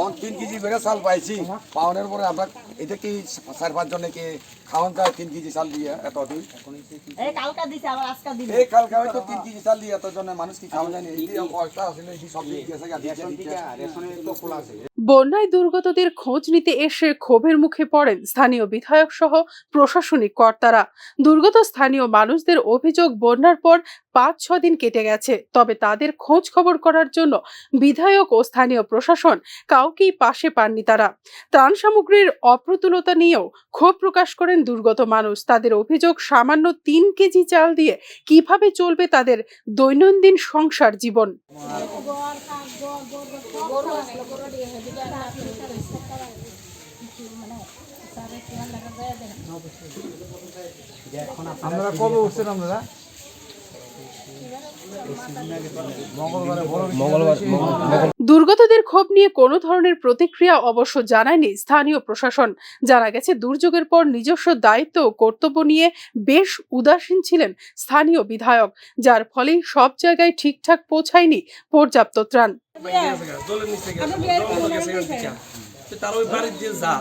On তিন KG বেড়ে চাল পাইছি। পাওনের পরে আমরা এটা কি চার পাঁচ জনে কি খাওয়ান যায় তিন কেজি চাল দিয়ে এত দিন এই কালকা দিছে আবার আজকা দিবে। এই কালকে হয়তো তিন কেজি চাল দিয়ে এত জনে মানুষ কি খাওয়া যায়নি এই আসলে সব দিকে দিচ্ছে। বন্যায় দুর্গতদের খোঁজ নিতে এসে ক্ষোভের মুখে পড়েন স্থানীয় বিধায়ক সহ প্রশাসনিক কর্তারা। দুর্গত স্থানীয় মানুষদের অভিযোগ বন্যার পর পাঁচ, ছ দিন কেটে গেছে। তবে তাদের খোঁজ খবর করার জন্য বিধায়ক ও স্থানীয় প্রশাসন কাউকেই পাশে পাননি তারা। ত্রাণ সামগ্রীর অপ্রতুলতা নিয়েও ক্ষোভ প্রকাশ করেন দুর্গত মানুষ। তাদের অভিযোগ সামান্য তিন কেজি চাল দিয়ে কীভাবে চলবে তাদের দৈনন্দিন সংসার জীবন। আপনারা কবে বড় মঙ্গলবার দুর্গতদের ক্ষোভ নিয়ে কোনো ধরনের প্রতিক্রিয়া অবশ্য জানায়নি স্থানীয় প্রশাসন। জানা গেছে, দুর্যোগের পর নিজস্ব দায়িত্ব ও কর্তব্য নিয়ে বেশ উদাসীন ছিলেন স্থানীয় বিধায়ক, যার ফলে সব জায়গায় ঠিকঠাক পৌঁছায়নি পর্যাপ্ত ত্রাণ। তার ওই বাড়ির যে। যা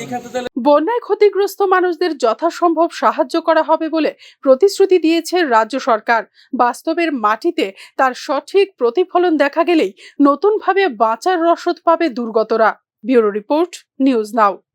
এইখান থেকে বন্যায় ক্ষতিগ্রস্ত মানুষদের যথাসম্ভব সাহায্য করা হবে বলে প্রতিশ্রুতি দিয়েছে রাজ্য সরকার। বাস্তবের মাটিতে তার সঠিক প্রতিফলন দেখা গেলেই নতুনভাবে বাঁচার রসদ পাবে দুর্গতরা। Bureau report News Now.